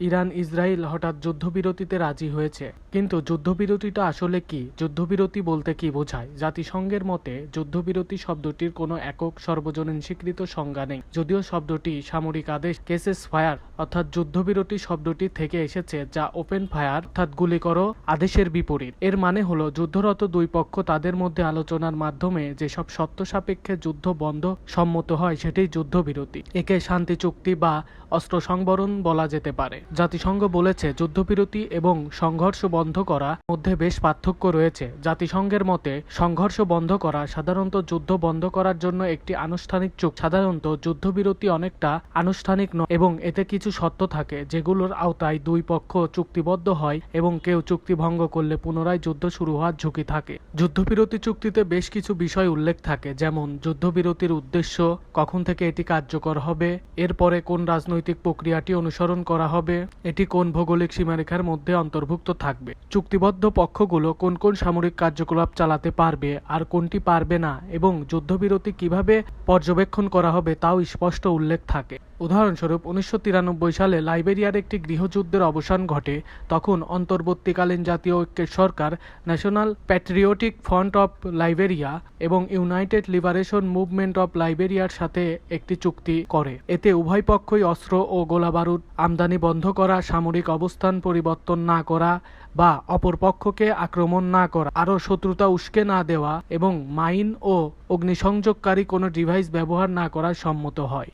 Iran Israel হঠাৎ যুদ্ধবিরতিতে রাজি হয়েছে। কিন্তু যুদ্ধবিরতিটা আসলে কি? যুদ্ধবিরতি বলতে কি বোঝায়? জাতিসংঘের মতে, যুদ্ধবিরতি শব্দটির কোনো একক সর্বজনীন স্বীকৃত সংজ্ঞা নেই। যদিও শব্দটি সামরিক আদেশ কেসেস ফায়ার, অর্থাৎ যুদ্ধবিরতি শব্দটি থেকে এসেছে যা ওপেন ফায়ার, অর্থাৎ গুলি করো, আদেশের বিপরীত। এর মানে হলো, যুদ্ধরত দুই পক্ষ তাদের মধ্যে আলোচনার মাধ্যমে যেসব সত্য সাপেক্ষে যুদ্ধ বন্ধ সম্মত হয়, সেটাই যুদ্ধবিরতি। একে শান্তি চুক্তি বা অস্ত্র সংবরণ বলা যেতে পারে। জাতিসংঘ বলেছে, যুদ্ধবিরতি এবং সংঘর্ষ বন্ধ করা মধ্যে বেশ পার্থক্য রয়েছে। জাতিসংঘের মতে, সংঘর্ষ বন্ধ করা সাধারণত যুদ্ধ বন্ধ করার জন্য একটি আনুষ্ঠানিক চুক্তি। সাধারণত যুদ্ধবিরতি অনেকটা আনুষ্ঠানিক নয় এবং এতে কিছু শর্ত থাকে, যেগুলোর আওতায় দুই পক্ষ চুক্তিবদ্ধ হয় এবং কেউ চুক্তি ভঙ্গ করলে পুনরায় যুদ্ধ শুরু হওয়ার ঝুঁকি থাকে। যুদ্ধবিরতি চুক্তিতে বেশ কিছু বিষয় উল্লেখ থাকে, যেমন যুদ্ধবিরতির উদ্দেশ্য, কখন থেকে এটি কার্যকর হবে, এরপরে কোন রাজনৈতিক প্রক্রিয়াটি অনুসরণ করা হবে এটি কোন ভৌগোলিক সীমারেখার মধ্যে অন্তর্ভুক্ত থাকবে? চুক্তিবদ্ধ পক্ষগুলো কোন কোন সামরিক কার্যকলাপ চালাতে পারবে আর কোনটি পারবে না এবং যুদ্ধবিরতি কীভাবে পর্যবেক্ষণ করা হবে তাও স্পষ্ট উল্লেখ থাকে। উদাহরণস্বরূপ, উনিশশো তিরানব্বই সালে লাইবেরিয়ার একটি গৃহযুদ্ধের অবসান ঘটে। তখন অন্তর্বর্তীকালীন জাতীয় ঐক্যের সরকার national patriotic front of Liberia এবং ইউনাইটেড লিবারেশন মুভমেন্ট অফ লাইবেরিয়ার সাথে একটি চুক্তি করে। এতে উভয় পক্ষই অস্ত্র ও গোলাবারুদ আমদানি বন্ধ করা, সামরিক অবস্থান পরিবর্তন না করা বা অপর পক্ষকে আক্রমণ না করা, আরও শত্রুতা উস্কে না দেওয়া এবং মাইন ও অগ্নিসংযোগকারী কোনো ডিভাইস ব্যবহার না করার সম্মত হয়।